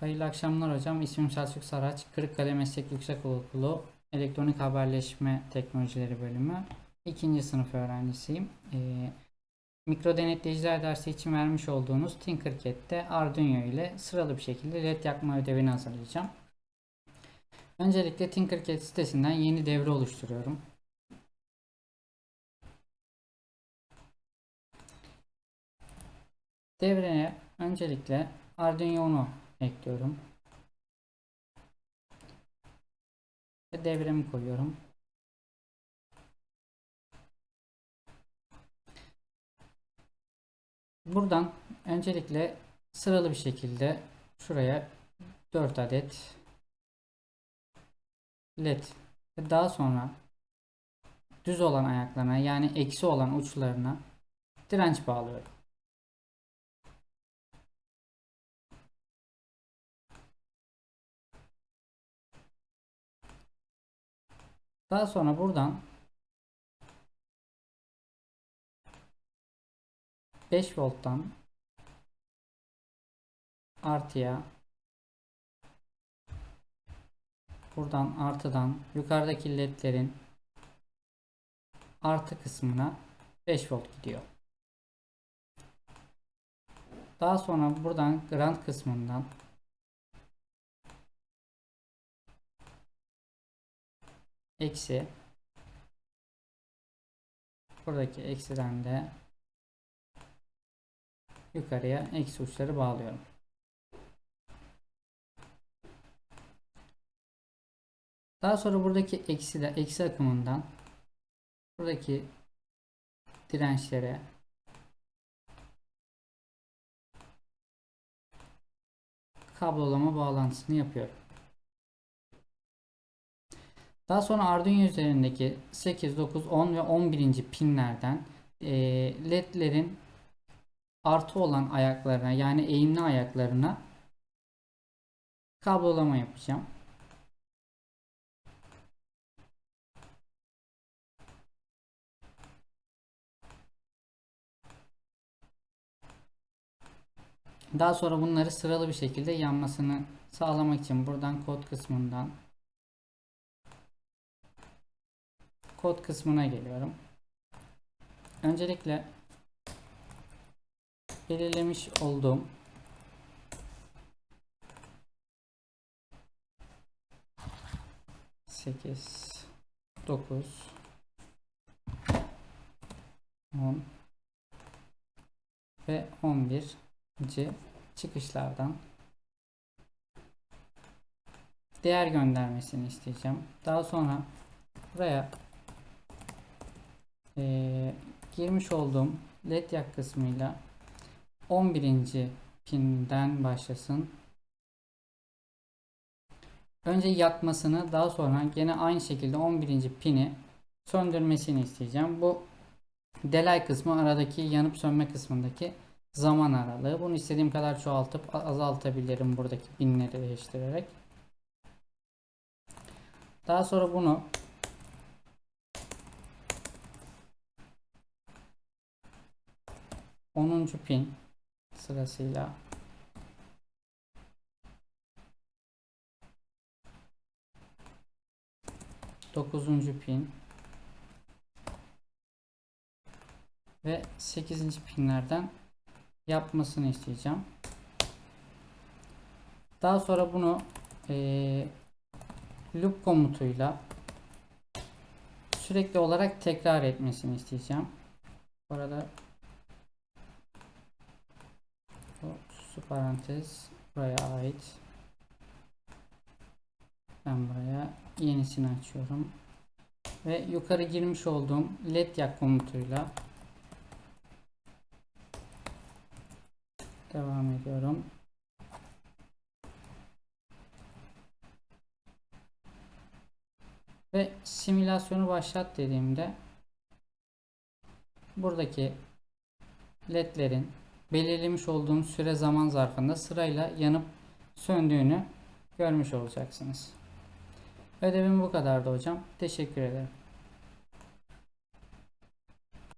Hayırlı akşamlar hocam. İsmim Selçuk Saraç. Kırıkkale Meslek Yüksekokulu Elektronik Haberleşme Teknolojileri bölümü. ikinci sınıf öğrencisiyim. Ee, mikro denetleyiciler dersi için vermiş olduğunuz Tinkercad'de Arduino ile sıralı bir şekilde led yakma ödevini hazırlayacağım. Öncelikle Tinkercad sitesinden yeni devre oluşturuyorum. Devreye öncelikle Arduino ekliyorum. Ve devremi koyuyorum. Buradan öncelikle sıralı bir şekilde şuraya 4 adet led ve daha sonra düz olan ayaklarına yani eksi olan uçlarına direnç bağlıyorum. Daha sonra buradan 5 volttan artıya buradan artıdan yukarıdaki ledlerin artı kısmına 5 volt gidiyor. Daha sonra buradan ground kısmından eksi buradaki eksiden de yukarıya eksi uçları bağlıyorum. Daha sonra buradaki eksi de eksi akımından buradaki dirençlere kablolama bağlantısını yapıyorum. Daha sonra Arduino üzerindeki 8, 9, 10 ve 11. pinlerden e, ledlerin artı olan ayaklarına yani eğimli ayaklarına kablolama yapacağım. Daha sonra bunları sıralı bir şekilde yanmasını sağlamak için buradan kod kısmından kod kısmına geliyorum. Öncelikle belirlemiş olduğum sekiz, dokuz, on ve on bir çıkışlardan değer göndermesini isteyeceğim. Daha sonra buraya e, girmiş olduğum led yak kısmıyla 11. pinden başlasın. Önce yakmasını daha sonra gene aynı şekilde 11. pini söndürmesini isteyeceğim. Bu delay kısmı aradaki yanıp sönme kısmındaki zaman aralığı. Bunu istediğim kadar çoğaltıp azaltabilirim buradaki binleri değiştirerek. Daha sonra bunu onuncu pin sırasıyla dokuzuncu pin ve sekizinci pinlerden yapmasını isteyeceğim. Daha sonra bunu e, loop komutuyla sürekli olarak tekrar etmesini isteyeceğim. Bu arada su parantez buraya ait. Ben buraya yenisini açıyorum. Ve yukarı girmiş olduğum led yak komutuyla devam ediyorum. Ve simülasyonu başlat dediğimde buradaki ledlerin belirlemiş olduğum süre zaman zarfında sırayla yanıp söndüğünü görmüş olacaksınız. Ödevim bu kadardı hocam. Teşekkür ederim.